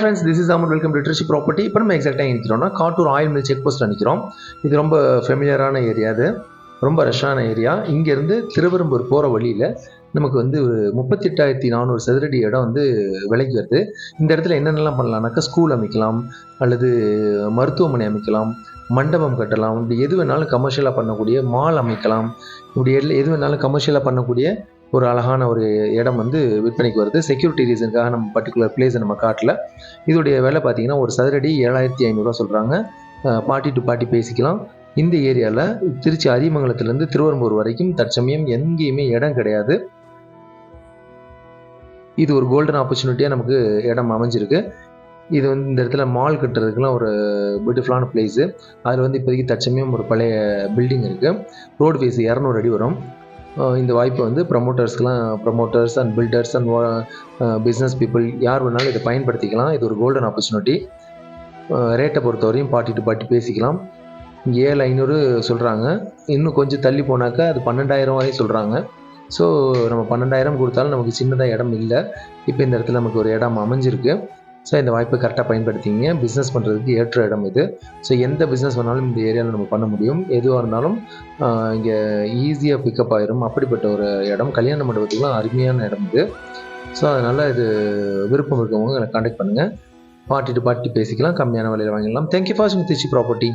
Friends this is amount welcome literacy property இப்போ நம்ம எக்ஸாக்டாக நிற்கிறோம்னா Kattur oil mill check post நிற்கிறோம் இது ரொம்ப ஃபெமிலியரான ஏரியா அது. ரொம்ப ரஷ்ஷான ஏரியா இங்கேருந்து திருவெரும்பூர் போகிற வழியில் நமக்கு வந்து ஒரு முப்பத்தெட்டாயிரத்தி நானூறு சதுரடி இடம் வந்து விலைக்கு வருது. இந்த இடத்துல என்னென்னலாம் பண்ணலாம்னாக்கா ஸ்கூல் அமைக்கலாம் அல்லது மருத்துவமனை அமைக்கலாம் மண்டபம் கட்டலாம். இப்படி எது வேணாலும் கமர்ஷியலாக பண்ணக்கூடிய மால் அமைக்கலாம். இப்படி எல்லாம் எது வேணாலும் கமர்ஷியலாக பண்ணக்கூடிய ஒரு அழகான ஒரு இடம் வந்து விற்பனைக்கு வருது. செக்யூரிட்டி ரீசனுக்காக நம்ம பர்டிகுலர் பிளேஸை நம்ம காட்டல. இதோடைய விலை பார்த்தீங்கன்னா ஒரு சதுரடி ஏழாயிரத்தி ஐநூறுரூவா சொல்கிறாங்க பார்ட்டி டு பார்ட்டி பேசிக்கலாம். இந்த ஏரியாவில் திருச்சி அரிமங்கலத்துலேருந்து திருவரம்பூர் வரைக்கும் தற்சமயம் எங்கேயுமே இடம் கிடையாது. இது ஒரு கோல்டன் ஆப்பர்ச்சுனிட்டியாக நமக்கு இடம் அமைஞ்சிருக்கு. இது வந்து இந்த இடத்துல மால் கட்டுறதுக்குலாம் ஒரு பியூட்டிஃபுல்லான பிளேஸு அதில் வந்து இப்போதைக்கு தற்சமயம் ஒரு பழைய பில்டிங் இருக்குது ரோடு ஃபேஸ் இரநூறு அடி வரும். இந்த வாய்ப்பை வந்து ப்ரமோட்டர்ஸ்க்கெலாம் promoters and builders and business people யார் வேணாலும் இதை பயன்படுத்திக்கலாம். இது ஒரு கோல்டன் ஆப்பர்ச்சுனிட்டி ரேட்டை பொறுத்தவரையும் பாட்டி டு பாட்டி பேசிக்கலாம். இங்கே ஏழு ஐநூறு சொல்கிறாங்க இன்னும் கொஞ்சம் தள்ளி போனாக்கா அது பன்னெண்டாயிரம் வரையும் சொல்கிறாங்க ஸோ நம்ம பன்னெண்டாயிரம் கொடுத்தாலும் நமக்கு சின்னதாக இடம் இல்லை. இப்போ இந்த இடத்துல நமக்கு ஒரு இடம் அமைஞ்சிருக்கு. ஸோ இந்த வாய்ப்பை கரெக்டாக பயன்படுத்திங்க. பிஸ்னஸ் பண்ணுறதுக்கு ஏற்ற இடம் இது. ஸோ எந்த பிஸ்னஸ் வேணாலும் இந்த ஏரியாவில் நம்ம பண்ண முடியும். எதுவாக இருந்தாலும் இங்கே ஈஸியாக பிக்கப் ஆயிரும். அப்படிப்பட்ட ஒரு இடம். கல்யாண மண்டபத்துக்குலாம் அருமையான இடம் இது. ஸோ அதனால் இது விருப்பம் இருக்கவங்க எனக்கு காண்டாக்ட் பண்ணுங்கள் பார்ட்டி டு பார்ட்டி பேசிக்கலாம். கம்மியான விலையில் வாங்கிடலாம். Thank you for Trichy property